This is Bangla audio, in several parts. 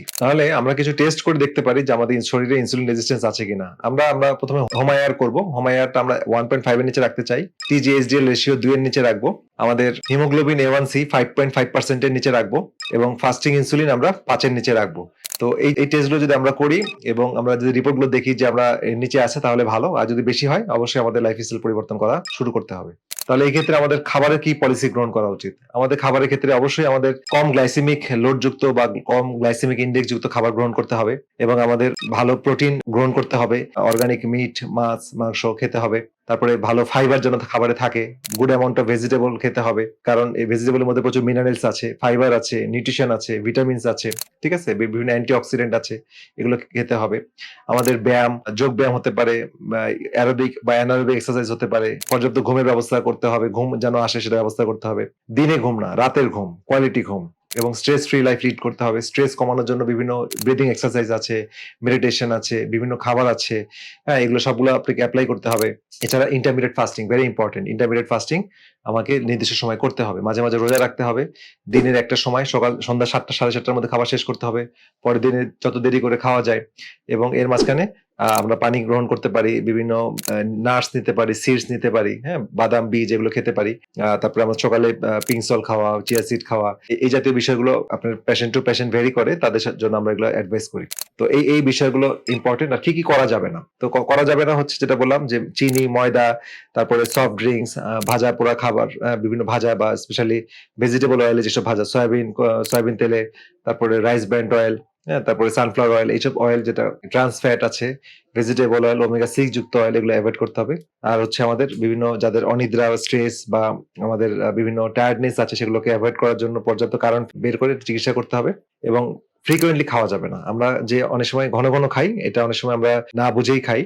ডায়াবেটিক তাহলে আমরা কিছু টেস্ট করে দেখতে পারি যে আমাদের শরীরে ইনসুলিন রেজিস্ট্যান্স আছে কিনা। আমরা আমরা প্রথমে হোমায়ার করব। হোমায়ারটা আমরা ওয়ান পয়েন্ট ফাইভ এর নিচে রাখতে চাই। টিজিএসডিএল রেশিও দুই এর নিচে রাখব। আমাদের haemoglobin A one C five point five পার্সেন্টের নিচে রাখব এবং ফাস্টিং ইনসুলিন আমরা পাঁচের নিচে রাখব। তো এই এই টেস্টগুলো যদি আমরা করি এবং আমরা যদি রিপোর্টগুলো দেখি যে আমরা এর নিচে আছে তাহলে ভালো। আর যদি বেশি হয়, অবশ্যই আমাদের লাইফ স্টাইল পরিবর্তন করা শুরু করতে হবে। তাহলে এই ক্ষেত্রে আমাদের খাবারের কি পলিসি গ্রহণ করা উচিত? আমাদের খাবারের ক্ষেত্রে অবশ্যই আমাদের কম গ্লাইসেমিক লোডযুক্ত বা কম গ্লাইসেমিক ইন্ডেক্স যুক্ত খাবার গ্রহণ করতে হবে। এবং আমাদের ভালো প্রোটিন গ্রহণ করতে হবে অর্গানিক মিট মাছ, মাংস খেতে হবে। তারপরে ভালো ফাইবার যেন খাবারে থাকে গুড অ্যামাউন্ট অফ ভেজিটেবল খেতে হবে। কারণ এই ভেজিটেবলের মধ্যে প্রচুর মিনারেলস আছে ফাইবার আছে নিউট্রিশন আছে ভিটামিনস আছে, ঠিক আছে? বিভিন্ন অ্যান্টি অক্সিডেন্ট আছে, এগুলো খেতে হবে। আমাদের ব্যায়াম, যোগ ব্যায়াম হতে পারে অ্যারোবিক বা অ্যানারোবিক এক্সারসাইজ হতে পারে, পর্যাপ্ত ঘুমের ব্যবস্থা করতে হবে, ঘুম যেন আসে সেটা ব্যবস্থা করতে হবে। দিনে ঘুম না, রাতের ঘুম কোয়ালিটি ঘুম। এবং স্ট্রেস ফ্রি লাইফ লিড করতে হবে। স্ট্রেস কমানোর জন্য বিভিন্ন ব্রিদিং এক্সারসাইজ আছে মেডিটেশন আছে, বিভিন্ন খাবার আছে হ্যাঁ এগুলো সবগুলো আপনাকে অ্যাপ্লাই করতে হবে। এছাড়া intermediate fasting very important intermediate fasting আমাকে নির্দিষ্ট সময় করতে হবে। মাঝে মাঝে রোজা রাখতে হবে। দিনের একটা সময় সকাল, সন্ধ্যা সাতটা, সাড়ে সাতটার মধ্যে খাবার শেষ করতে হবে। পরের দিনে যত দেরি করে খাওয়া যায় এবং এর মাঝখানে আমরা পানি গ্রহণ করতে পারি, বিভিন্ন নার্স নিতে পারি, সিডস নিতে পারি হ্যাঁ বাদাম, বীজ এগুলো খেতে পারি। তারপরে আমরা সকালে পিংসল খাওয়া চিয়া সিড খাওয়া এই জাতীয় বিষয়গুলো আপনার পেশেন্ট টু পেশেন্ট ভেরি করে, তাদের জন্য আমরা এগুলো অ্যাডভাইস করি। তো এই এই বিষয়গুলো ইম্পর্টেন্ট আর কি কি করা যাবে না? তো করা যাবে না হচ্ছে যেটা বললাম যে চিনি, ময়দা, তারপরে সফট ড্রিঙ্কস ভাজা পোড়া খাবার বিভিন্ন ভাজা বা স্পেশালি ভেজিটেবল অয়েলে যেসব ভাজা, সয়াবিন সয়াবিন তেলে, তারপরে রাইস ব্র্যান্ড অয়েল হ্যাঁ তারপরে সানফ্লাওয়ার অয়েল এইসব অয়েল যেটা ট্রান্স ফ্যাট আছে ভেজিটেবল অয়েল ওমেগা সিক্স যুক্ত অয়েল এগুলো অ্যাভয়েড করতে হবে। আর হচ্ছে আমাদের বিভিন্ন যাদের অনিদ্রা স্ট্রেস বা আমাদের বিভিন্ন টায়ার্ডনেস আছে, সেগুলোকে অ্যাভয়েড করার জন্য পর্যাপ্ত কারণ বের করে চিকিৎসা করতে হবে। এবং ফ্রিকোয়েন্টলি খাওয়া যাবে না। আমরা যে অনেক সময় ঘন ঘন খাই, এটা অনেক সময় আমরা না বুঝেই খাই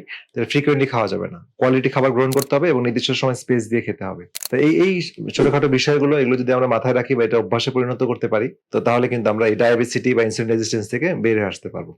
ফ্রিকোয়েন্টলি খাওয়া যাবে না। কোয়ালিটি খাবার গ্রহণ করতে হবে এবং নির্দিষ্ট সময় স্পেস দিয়ে খেতে হবে। তো এই এই ছোটখাটো বিষয়গুলো, এগুলো যদি আমরা মাথায় রাখি বা এটা অভ্যাসে পরিণত করতে পারি, তো তাহলে কিন্তু আমরা এই ডায়াবেটিসিটি বা ইনসুলিন রেজিস্ট্যান্স থেকে বেরিয়ে আসতে পারব।